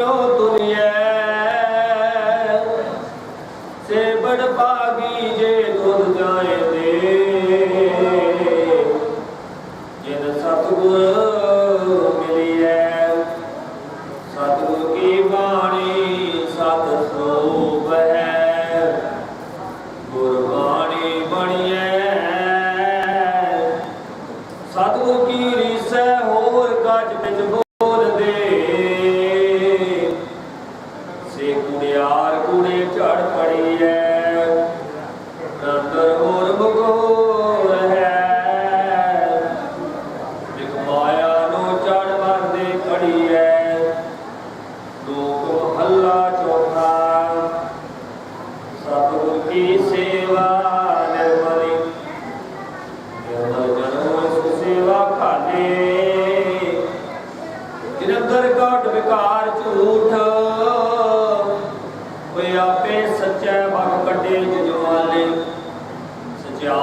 দুনিয়া ਸੇਵਾ ਸੇਵਾ ਖਾਲੇ ਵਿਕਾਰ ਝੂਠ। ਕੋਈ ਆਪੇ ਸੱਚੇ ਬਖ ਕੱਢੇ ਜਜਵਾਲੇ ਸਚਿਆ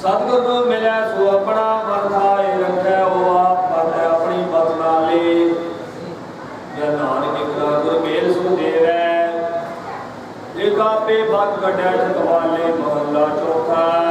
ਸਤਿਗੁਰ ਮਿਲਿਆ ਸੋ ਆਪਣਾ ਮਨ ਆਏ ਰੱਖੈ, ਉਹ ਆਪਣੀ ਮਤ ਨਾਲੇ ਜੇ ਨਾਨਕ ਇਕਰਾ ਗੁਰ ਮੇਲ ਸੋ ਦੇਵੈ। ਜੇ ਕਾਪੇ ਬਕ ਕਢੈ ਠਕਵਾਲੇ ਮਹੱਲਾ ਚੌਥਾ।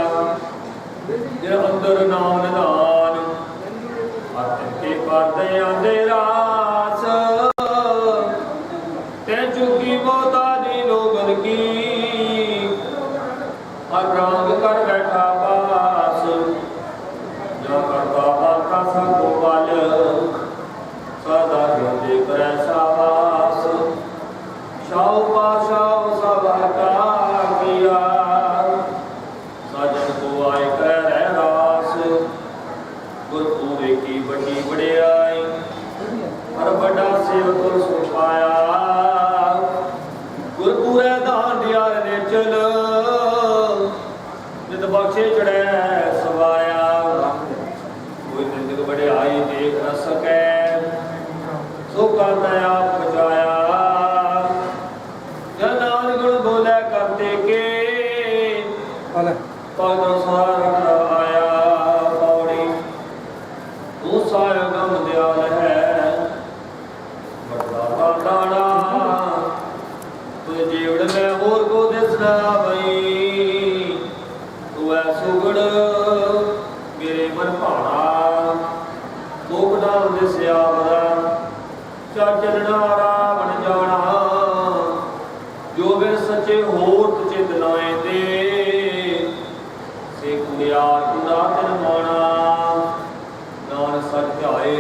ਬਚਨ ਜਿਤ ਬਖਸ਼ੇ ਚੜੈ ਸਵਾਇਆ। ਕੋਈ ਤਿੰਨ ਬੜੇ ਆਈ ਦੇਖ ਨ ਸੋ ਕਰਨਾ ਆਪ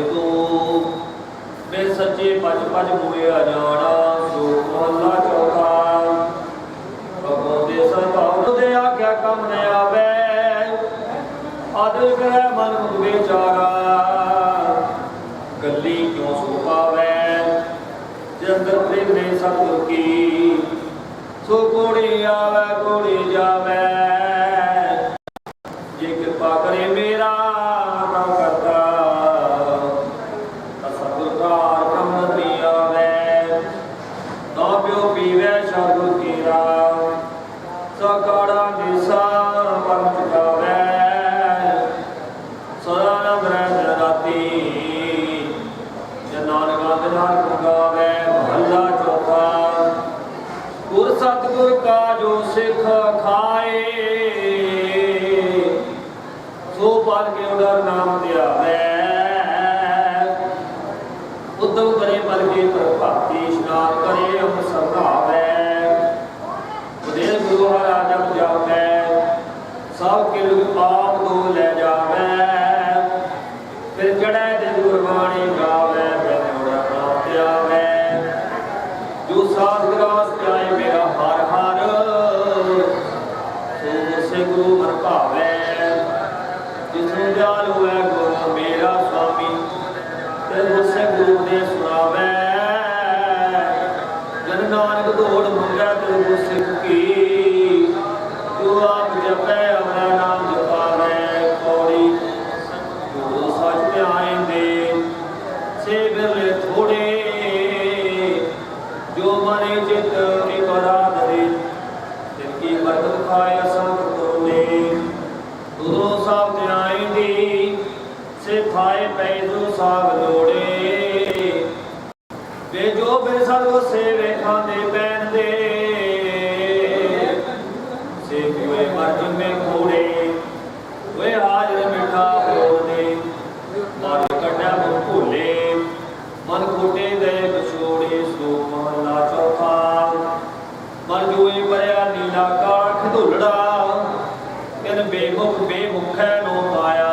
ਤੂੰ ਬੇ ਸੱਚੇ ਪਜ ਪਜ ਮੂਏ ਜਾਣਾ ਚੌਥਾ। ਭਗੋ ਦੇ ਸਰਭਾਉ ਦੇ ਆਗਿਆ ਕੰਮ ਨ ਆਵੇ ਆਦਰ ਕਰੈ ਗੱਲੀ ਕਿਉ ਸੋ ਪਾਵੇ? ਜੰਦਰ ਪ੍ਰੇਮ ਨੇ ਸਤਿਗੁਰ ਸੋ ਕੋੜੀ ਆਵੇ ਕੋੜੀ ਜਾਵੇ। ਕਾ ਜੋ ਸਿੱਖ ਖਾਏ। ਸੋ ਪਾਲ ਕੇ ਉਹਦਾ ਨਾਮ ਨਾਨਕ ਧੋੜ ਮੰਗੈ ਤੇ ਉਸੇ ਕੀ ਜੋ ਆਪ ਜਪੈ ਤਿਨ ਬੇਮੁਖ ਬੇਮੁਖ ਹੈ ਲੋਕ ਆਇਆ।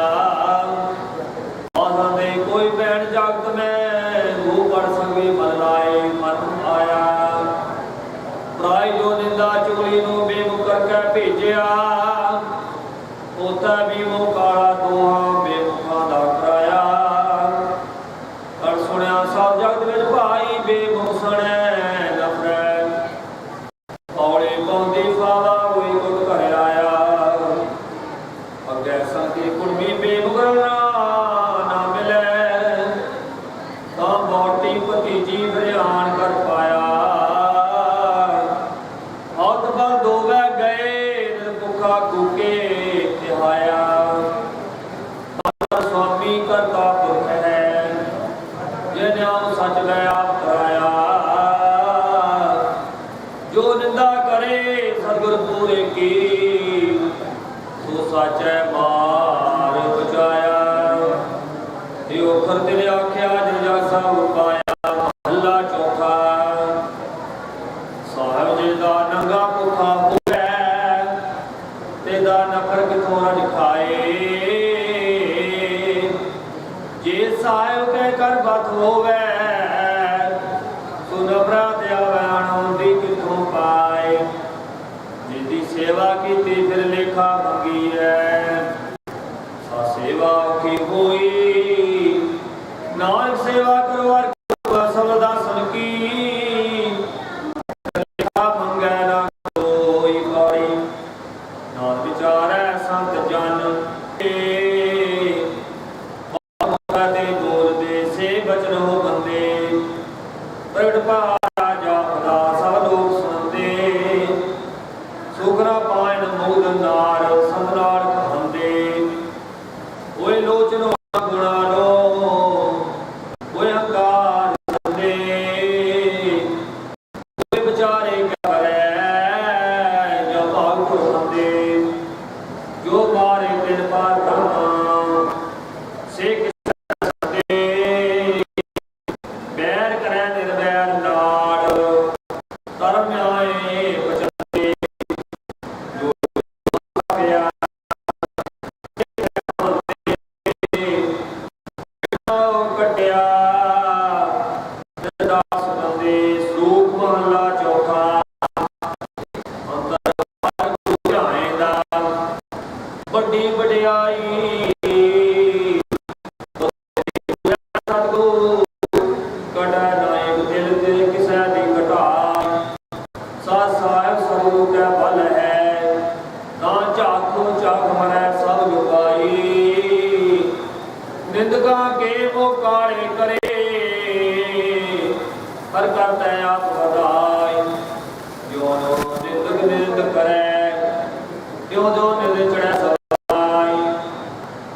ਕਰਤੇ ਆਖਿਆ ਜੋ ਜਾ ਸਾਹਿਬ الرحيم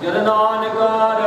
ਜਨ ਨਾਨਕਾ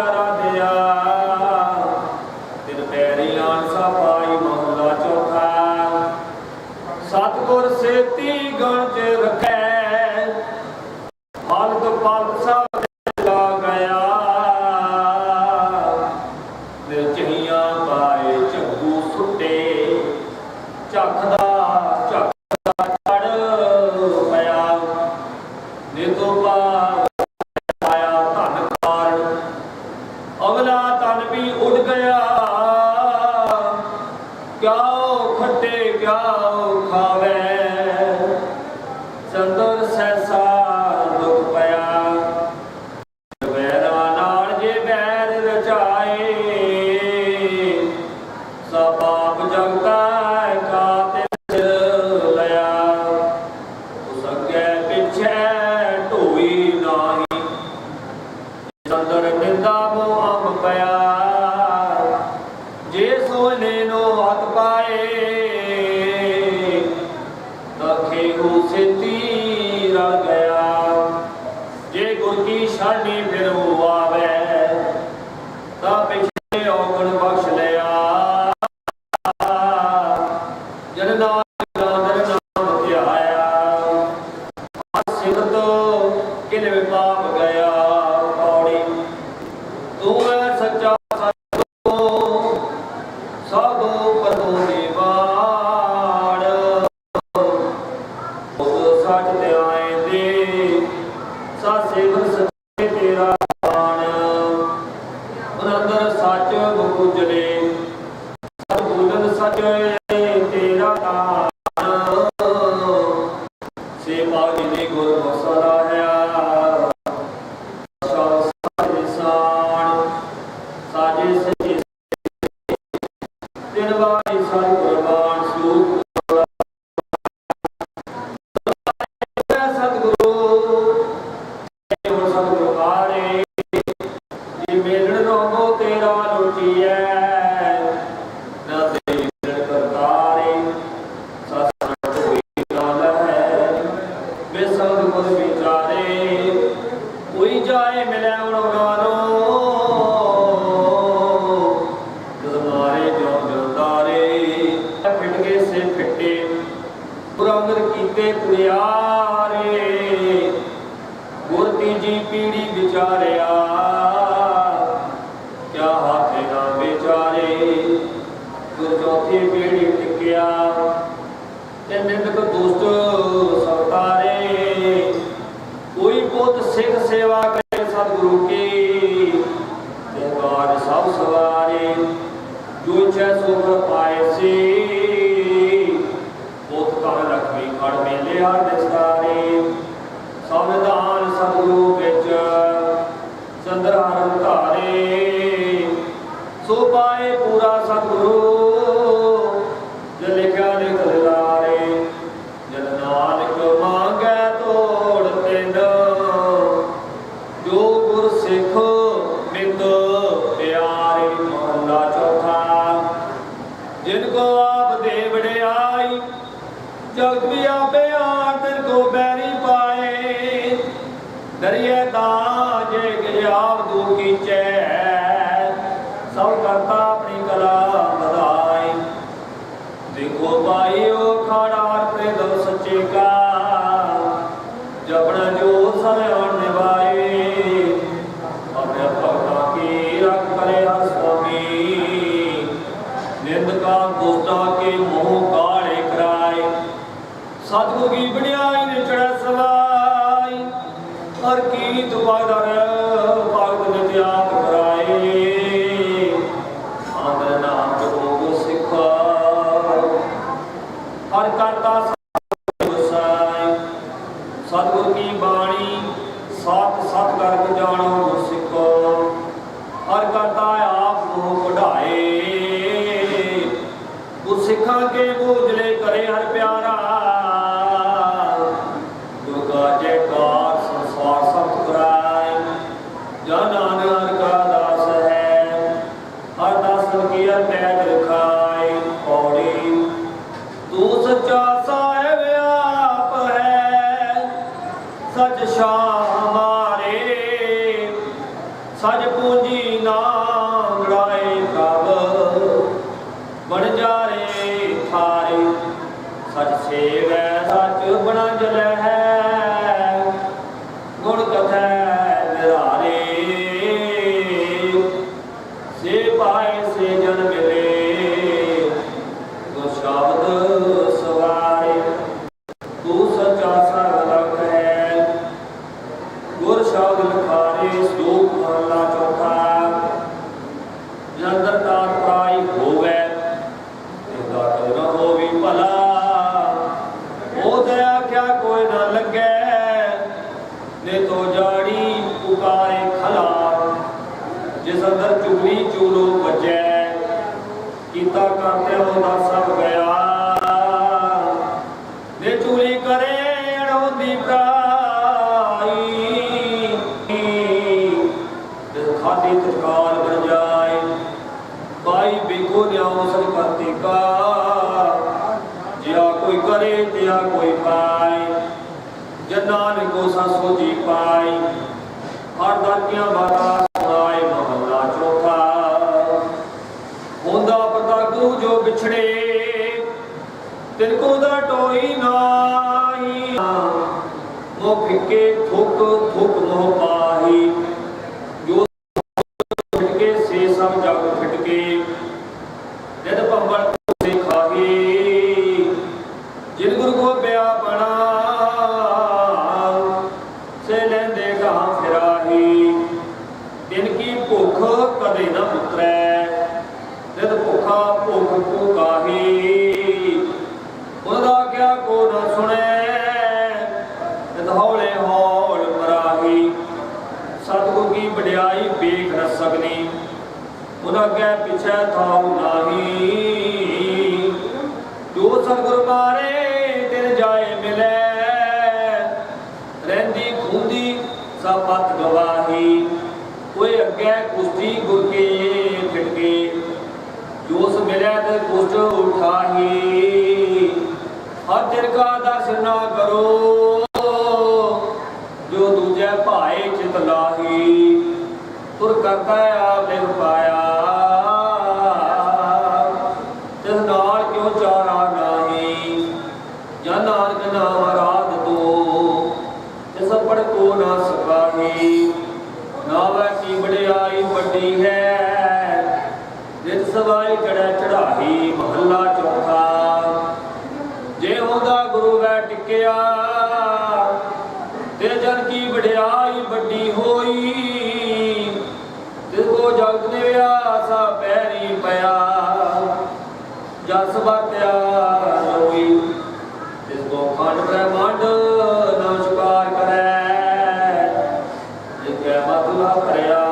Gonzaga. ಮುಕ್ತಾಯ ಬೆಲೆ ಅವರು ਸੋ ਪਾਏ ਪੂਰਾ ਸਤਿਗੁਰੂ। ਸਤਿਗੁਰ ਕੀ ਵਡਿਆਈ ਨੇ ਚੜੈ ਸਲਾਈ ਅਰ ਕੀ ਦੁਬਾਰਾ ਸਜ ਸ਼ਾਹ ਹਮਾਰੇ ਸਜ ਪੂੰਜੀ ਨਾਮ ਰਾਏ ਪ੍ਰਭ। ਬਣ ਜਾਰੇ ਥਾਰੇ ਸਚ ਸੇਵੈ, ਸਚ ਬਣ ਜਲੈ ਜਿਸ ਅੰਦਰ ਚੁਗਲੀ ਚੂਲੋ ਵੱਜੈ, ਕੀਤਾ ਕਰਤੇ ਉਹ ਦਾ ਸਭ ਗਿਆ ਦੇ ਚੁਗਲੀ ਕਰੇ ਅਣੋ ਦੀ ਪ੍ਰਾਈ ਦੇ ਖਾਦੀ ਤਕਾਲ ਬਣ ਜਾਏ। ਬਾਈ ਬੇਗੋ ਨਿਆਉ ਸਭ ਕਰਤੇ ਕਾ। ਜਿਆ ਕੋਈ ਕਰੇ, ਤਿਆ ਕੋਈ ਪਾਏ। ਜਨਾਨ ਕੋ ਸਾ ਸੋਜੀ ਪਾਈ ਹਰ ਦਾਤਿਆਂ ਬਾਤਾ ਠੋਕੇ ਠੁਕ ਠੁਕ ਮੋਹ ਜਾਤਾਉ ਨਾਹੀ। ਜੋ ਸਤਿਗੁਰ ਮਾਰੇ, ਤਿਨ ਜਾਏ ਮਿਲੇ। ਰਹਿੰਦੀ ਖੁੰਦੀ ਸਪਤ ਗਵਾਹੀ। ਕੋਈ ਅੱਗੇ ਕੁਸਤੀ ਗੁਰ ਕੇ ਫਿਟਕੇ ਜੋਸ ਮਿਲਿਆ ਤੇ ਕੁਸਤ ਉਠਾਹੀ। ਹਰ ਦਿਨ ਕਾ ਦਰਸ਼ਨ ਨਾ ਕਰੋ, ਜੋ ਦੂਜੇ ਭਾਏ ਚਿਤ ਲਾਹੀ। ਤੁਰ ਕਰਤਾ ਆਪ ਨੇ ਪਾਇਆ ਪਾਸਾ ਬਹਿਰੀ ਪਿਆ। ਜਸ ਵਰਤਿਆ ਰੋਈ ਜਿਸ ਕੋ ਖੰਡ ਬ੍ਰਹਮੰਡ ਨਮਸਕਾਰ ਕਰੈ। ਜਿਸ ਮਤਲਾ ਕਰਿਆ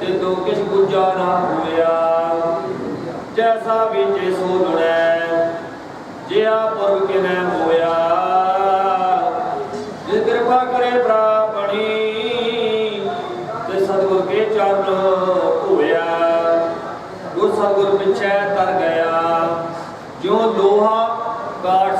ਤਿੰਦੋ ਕਿਛ ਬੁਝਾ ਨਾ ਹੋਇਆ ਜੈਸਾ ਵਿਜੇ ਸੋ ਦੁੜੈ ਜਿਆ ਪੁਰਬ ਕਿਨੈ ਹੋਇਆ। ਜੇ ਕਿਰਪਾ ਕਰੇ ਬ੍ਰਾਹਮਣੀ ਤੇ ਸਤਗੁਰ ਕੇ ਚਰਨ ਹੋਇਆ ਗੁਰ ਸਤਗੁਰ ਪਿਛੈ ਤਰ ਗਿਆ ਜੋ ਲੋਹਾ ਕਾਟ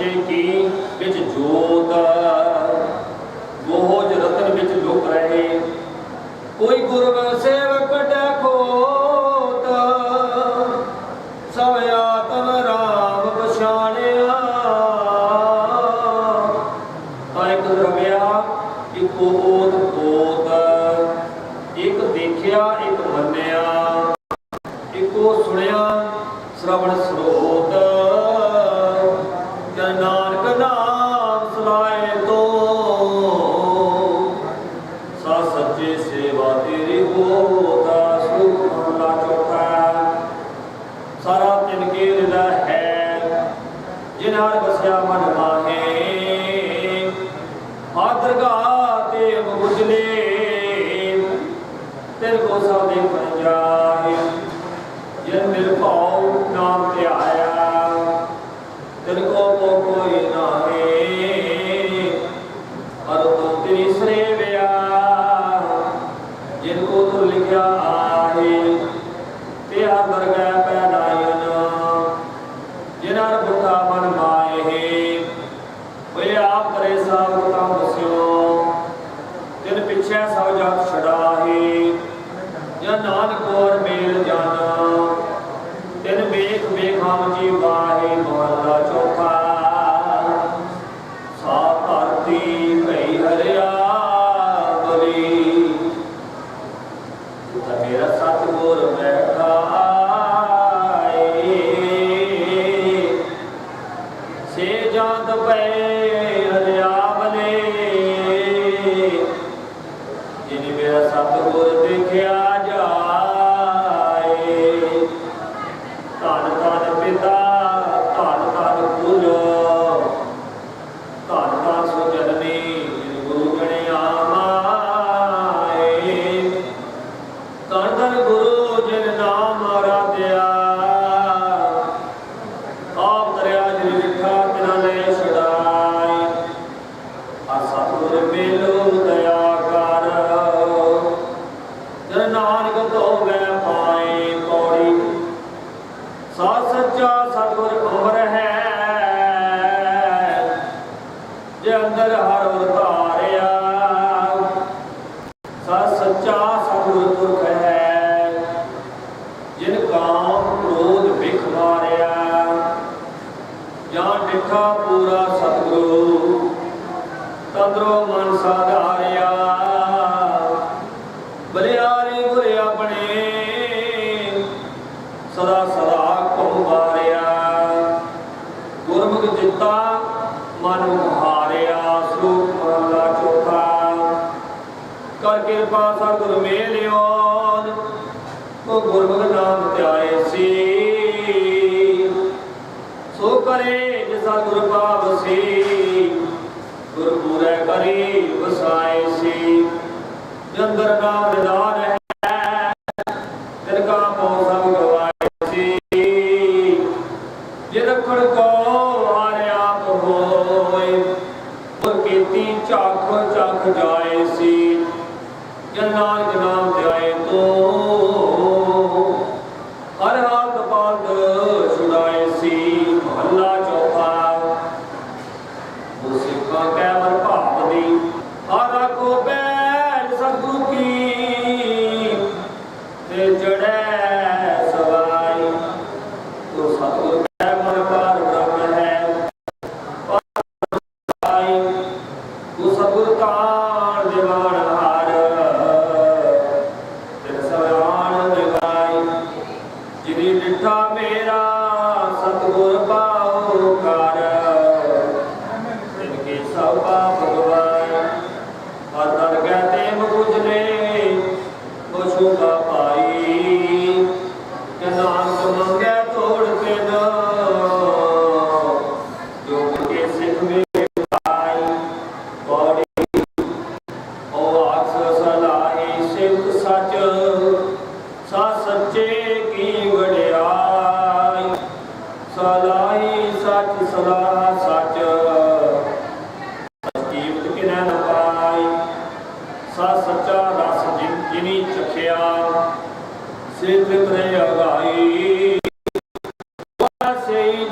ਸੱਚੇ ਕੀ ਵਿੱਚ ਜੋਤ ਗੋਜ ਰਤਨ ਵਿੱਚ ਲੁਕ ਰਹੇ। ਕੋਈ ਗੁਰਮਤਿ ਸੇ उसके अंदर हर होता ਕਰੀ ਵਸਾਏ ਸੀ। ਜੰਦਰ ਦਾ ਵਿਦਾਰ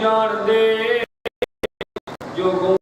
সোনার দেশ যোগ